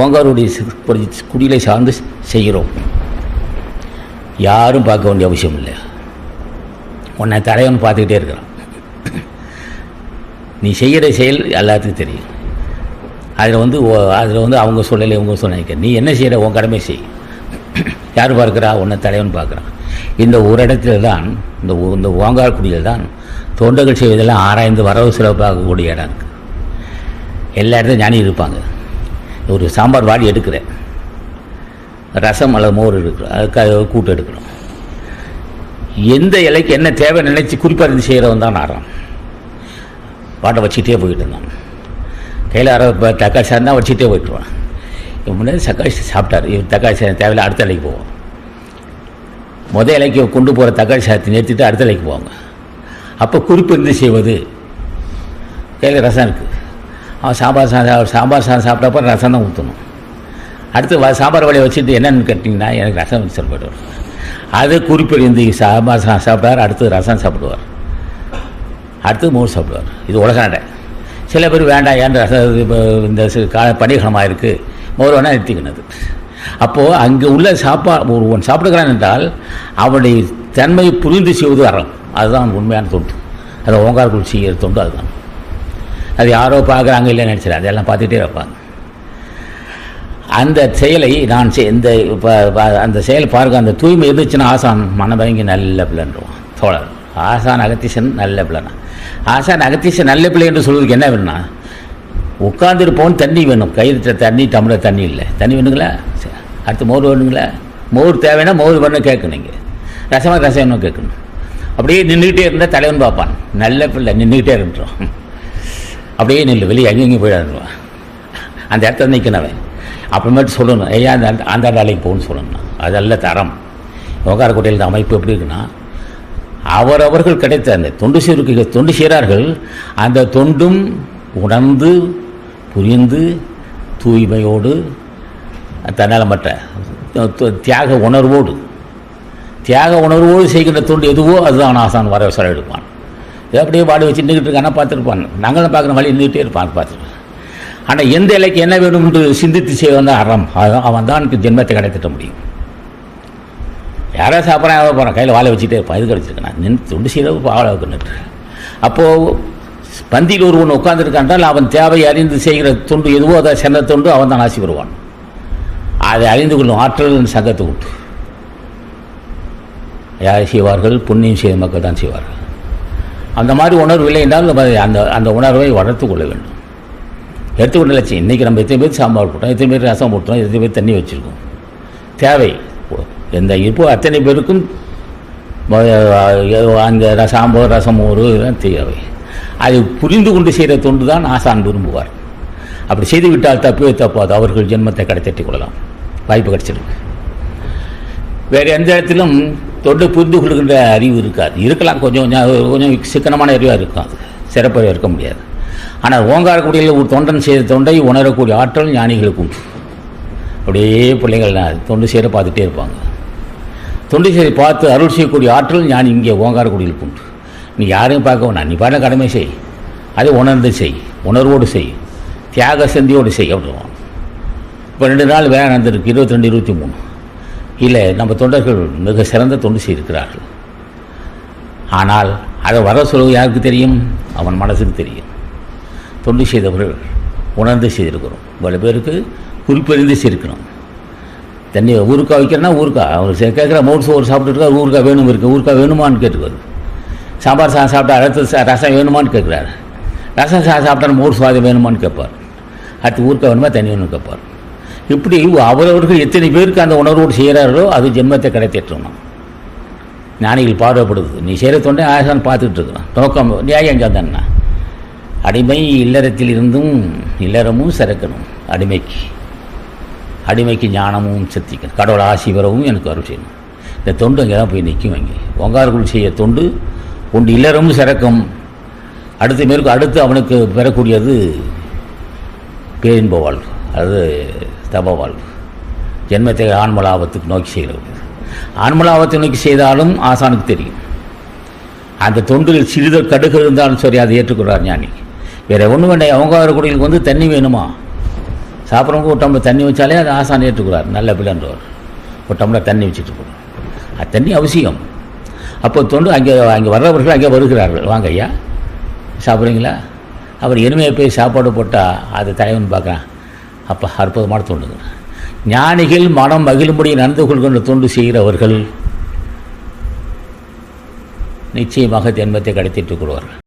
ஓங்காருடைய குடியிலை சார்ந்து செய்கிறோம். யாரும் பார்க்க வேண்டிய அவசியம் இல்லை. உன்னை தலைவன் பார்த்துக்கிட்டே இருக்கிறான். நீ செய்கிற செயல் எல்லாத்துக்கும் தெரியும். அதில் வந்து அதில் வந்து அவங்க சொல்லலை இவங்க சொன்ன நீ என்ன செய்கிற? உன் கடமை செய். யார் பார்க்குறா? உன்னை தலைவன் பார்க்குறான். இந்த ஒரு இடத்துல தான் இந்த இந்த இந்த ஓங்கார்குடியில் தான் தொண்டர்கள் செய்வதெல்லாம் ஆராய்ந்து வரவு செலவு பார்க்கக்கூடிய இடம் இருக்குது எல்லா இடத்துலையும் ஞானி இருப்பாங்க. ஒரு சாம்பார் வாடி எடுக்கிறேன். ரசம் அல்லது மோர் எடுக்கிறோம். அதுக்காக கூட்டு எடுக்கணும் எந்த இலைக்கு என்ன தேவை நினைச்சு குறிப்பாக இருந்து செய்கிறவன் தான் ஆறான். பாட்டை வச்சுக்கிட்டே போயிட்டு இருந்தான். கையில் அரை இப்போ தக்காளி சாதம் தான் வச்சுட்டே போயிட்டுருவான் இவன் முன்னாடி தக்காளி சாப்பிட்டார் சாப்பிட்டாரு. இவன் தக்காளி சாதம் தேவையில்ல அடுத்த இலைக்கு போவோம் முதல் இலைக்கு கொண்டு போகிற தக்காளி சாதத்தை நிறுத்திட்டு அடுத்த இலைக்கு போவாங்க. அப்போ குறிப்பு இருந்து செய்வது. கையில் ரசம் இருக்குது அவன் சாம்பார் சாதம் சாம்பார் சாதம் சாப்பிட்டப்ப ரசம் தான் ஊற்றணும் அடுத்து வ- சாம்பார் வலையை வச்சுட்டு என்னென்னு கேட்டிங்கன்னா எனக்கு ரசம் வச்சு போய்ட்டு அது குறிப்பிருந்து சாம்பார் சாதம் சாப்பிட்டார் அடுத்து ரசம் சாப்பிடுவார். அடுத்து மோர் சாப்பிடுவார். இது உலக நடை. சில பேர் வேண்டாம் ஏன் ரசம் இப்போ இந்த கால கா இருக்குது மோர் வேணால் நிறுத்திக்கினது. அப்போது அங்கே உள்ள சாப்பா ஒருவன் சாப்பிடுகிறான் என்றால் அவனுடைய தன்மையை புரிந்து செய்வது அறம். அதுதான் உண்மையான தொண்டு. அதை ஓங்கார் செய்கிற தொண்டு அதுதான். அது யாரோ பார்க்குறாங்க இல்லைன்னு நினச்சிடா அதெல்லாம் பார்த்துக்கிட்டே இருப்பாங்க. அந்த செயலை நான் செய்- இந்த இப்போ அந்த செயல் பார்க்க அந்த தூய்மை இருந்துச்சுன்னா ஆசான் மனதங்கி நல்ல பிள்ளைன்றான் தோழர். ஆசான் அகத்தீசன் நல்ல பிள்ளைனா. ஆசான் அகத்தீசன் நல்ல பிள்ளை என்று சொல்வதுக்கு என்ன வேணும்னா உட்காந்துருப்போம் தண்ணி வேணும். கையில் தண்ணி டம்ளர் தண்ணி இல்லை. தண்ணி வேணுங்களா? அடுத்து மோர் வேணுங்களா? மோர் தேவைன்னா மோர் வேணும் கேட்கணும் ரசமாக ரசம் வேணும் கேட்கணும். அப்படியே நின்றுக்கிட்டே இருந்தால் தலைவன் பார்ப்பான். நல்ல பிள்ளை நின்றுக்கிட்டே இருந்துடும் அப்படியே நில்லு வெளியே அங்கேயும் போயிடாதுவான் அந்த இடத்துல நிற்கணவன் அப்புறமேட்டு சொல்லணும் ஐயா அந்த அந்த- அந்த வேலைக்கு போகணும்னு சொல்லணும் அதல்ல தரம். யோகாரக்கோட்டையில் அமைப்பு எப்படி இருக்குன்னா அவரவர்கள் கிடைத்த அந்த தொண்டு சீருக்கு தொண்டு சீரார்கள் அந்த தொண்டும் உணர்ந்து புரிந்து தூய்மையோடு தன்னலமற்ற த- தியாக உணர்வோடு தியாக உணர்வோடு செய்கின்ற தொண்டு எதுவோ அதுதான் ஆசான் வர சொல்ல எடுப்பான். அப்படியே பாடி வச்சு நின்றுக்கிட்டு இருக்கானா பார்த்துருப்பான். நாங்களும் பார்க்குற வழி நின்றுக்கிட்டே இருப்பான் பார்த்துருப்பான். ஆனால் எந்த இலைக்கு என்ன வேணும் என்று சிந்தித்து செய்வன் தான் அறம். அதுதான் அவன் தான் எனக்கு ஜென்மத்தை கிடைத்திட்ட முடியும். யாரோ சாப்பிட்றான் யாரோ போகிறான் கையில் வாழை வச்சுட்டே இருப்பான். இது கிடச்சிருக்கான் நின்று தொண்டு செய்கிறவு வாழை வைக்கணுட்டு அப்போது பந்தியில் ஒருவன் உட்கார்ந்திருக்கான்றால் அவன் தேவை அறிந்து செய்கிற தொண்டு எதுவோ அதை சென்ற தொண்டு அவன் தான் ஆசி வருவான் அதை அறிந்து கொள்ளும் ஆற்றல் சங்கத்தை விட்டு யார் செய்வார்கள்? புண்ணியம் செய்த மக்கள் தான் செய்வார்கள். அந்த மாதிரி உணர்வு இல்லை என்றால் அந்த அந்த உணர்வை வளர்த்து கொள்ள வேண்டும். எடுத்துக்கொண்ட லட்சியம். இன்றைக்கி நம்ம எத்தனை பேர் சாம்பார் போட்டோம் எத்தனை பேர் ரசம் போட்டோம் எத்தனை பேர் தண்ணி வச்சுருக்கோம். தேவை. எந்த இப்போ அத்தனை பேருக்கும் அந்த சாம்பார் ரசம் மோர் இதெல்லாம் தேவை. அதை புரிந்து கொண்டு செய்கிற தொண்டு தான் ஆசான் விரும்புவார். அப்படி செய்து விட்டால் தப்பவே தப்பாது. அவர்கள் ஜென்மத்தை கடைத்தட்டி கொள்ளலாம். வாய்ப்பு கிடைச்சிருக்கு. வேறு எந்த இடத்திலும் தொண்டு புரிந்து கொள்கின்ற அறிவு இருக்காது. இருக்கலாம் கொஞ்சம் கொஞ்சம் கொஞ்சம் சிக்கனமான அறிவாக இருக்கும் அது சிறப்பாக இருக்க முடியாது. ஆனால் ஓங்காரக்குடியில் ஒரு தொண்டன் செய்த தொண்டை உணரக்கூடிய ஆற்றல் ஞானிகளுக்கு உண்டு. அப்படியே பிள்ளைகள் தொண்டு செய்கிற பார்த்துட்டே இருப்பாங்க. தொண்டு செய்து பார்த்து அருள் செய்யக்கூடிய ஆற்றல் ஞானி இங்கே ஓங்காரக்குடியில் உண்டு. நீ யாரையும் பார்க்க வேணாம். நீ பாட கடமை செய். அதை உணர்ந்து செய். உணர்வோடு செய். தியாக சந்தியோடு செய். அப்படின்னு இப்போ ரெண்டு நாள் வேலை நடந்திருக்கு. இருபத்தி ரெண்டு இருபத்தி மூணு. இல்லை நம்ம தொண்டர்கள் மிக சிறந்த தொண்டு செய்திருக்கிறார்கள். ஆனால் அதை வர சொல்வது யாருக்கு தெரியும்? அவன் மனசுக்கு தெரியும். தொண்டு செய்தவர்கள் உணர்ந்து செய்திருக்கிறோம். இவ்வளோ பேருக்கு குறிப்பறிந்து செய்திருக்கணும் தண்ணி ஊருக்கா வைக்கிறேன்னா ஊருக்கா? அவர் கேட்குற மோர் ஒரு சாப்பிட்டுருக்கா ஊருக்கா வேணும் இருக்கு ஊருக்கா வேணுமான்னு கேட்டுக்காரு சாம்பார் சாதம் சாப்பிட்டா அடுத்து சா- ரசம் வேணுமான்னு கேட்குறாரு. ரசம் சாதம் சாப்பிட்டா மோர் சுவாதம் வேணுமான்னு கேட்பார். அடுத்து ஊருக்கா வேணுமா தண்ணி வேணும்னு கேட்பார். இப்படி அவரவர்கள் எத்தனை பேருக்கு அந்த உணர்வோடு செய்கிறார்களோ அது ஜென்மத்தை கிடைத்திட்டணும் ஞானிகள் பார்வைப்படுது. நீ செய்கிற தொண்டை ஆசான் பார்த்துட்டு இருக்கிறான் நோக்கம் நியாயம் தானே அடிமை இல்லறத்தில் இருந்தும் இல்லறமும் சிறக்கணும். அடிமைக்கு. அடிமைக்கு ஞானமும் சித்திக்கணும் கடவுள் ஆசி வரவும் எனக்கு அருள் செய்யணும். இந்த தொண்டு அங்கே தான் போய் நிற்கும் இங்கே ஒங்காருக்குள் செய்ய தொண்டு உண்டு இல்லறமும் சிறக்கும். அடுத்த மேற்கு அடுத்து அவனுக்கு பெறக்கூடியது பேரின்ப வாழ்வு அது தபவாழ்வு ஜென்மத்தை ஆன்மலாபத்துக்கு நோக்கி செய்கிறது. ஆன்மலாபத்தை நோக்கி செய்தாலும் ஆசானுக்கு தெரியும். அந்த தொண்டில் சிறிது கடுகு இருந்தாலும் சரி அதை ஏற்றுக்கொள்கிறார் ஞானி. வேறு ஒன்றும் வேண்டாம் அவங்க வரக்கூடியவங்களுக்கு வந்து தண்ணி வேணுமா? சாப்பிட்றவங்க ஒரு தண்ணி வச்சாலே அது ஆசான் ஏற்றுக்கிறார் நல்ல பிள்ளைன்றவர் ஒரு டம்ளர் தண்ணி வச்சுட்டு போகணும். அது தண்ணி அவசியம். அப்போ தொண்டு அங்கே அங்கே வர்றவர்கள் அங்கே வருகிறார்கள். வாங்க ஐயா சாப்பிட்றீங்களா? அப்புறம் எனிமையை போய் சாப்பாடு போட்டால் அது தலைவன் பார்க்குறான். அப்போ அற்புதமான தொண்டுகள் ஞானிகள் மனம் மகிழும்படி நடந்து கொள்கின்ற தொண்டு செய்கிறவர்கள் நிச்சயமாக ஜென்மத்தை கடத்திட்டுக் கொள்வார்கள்.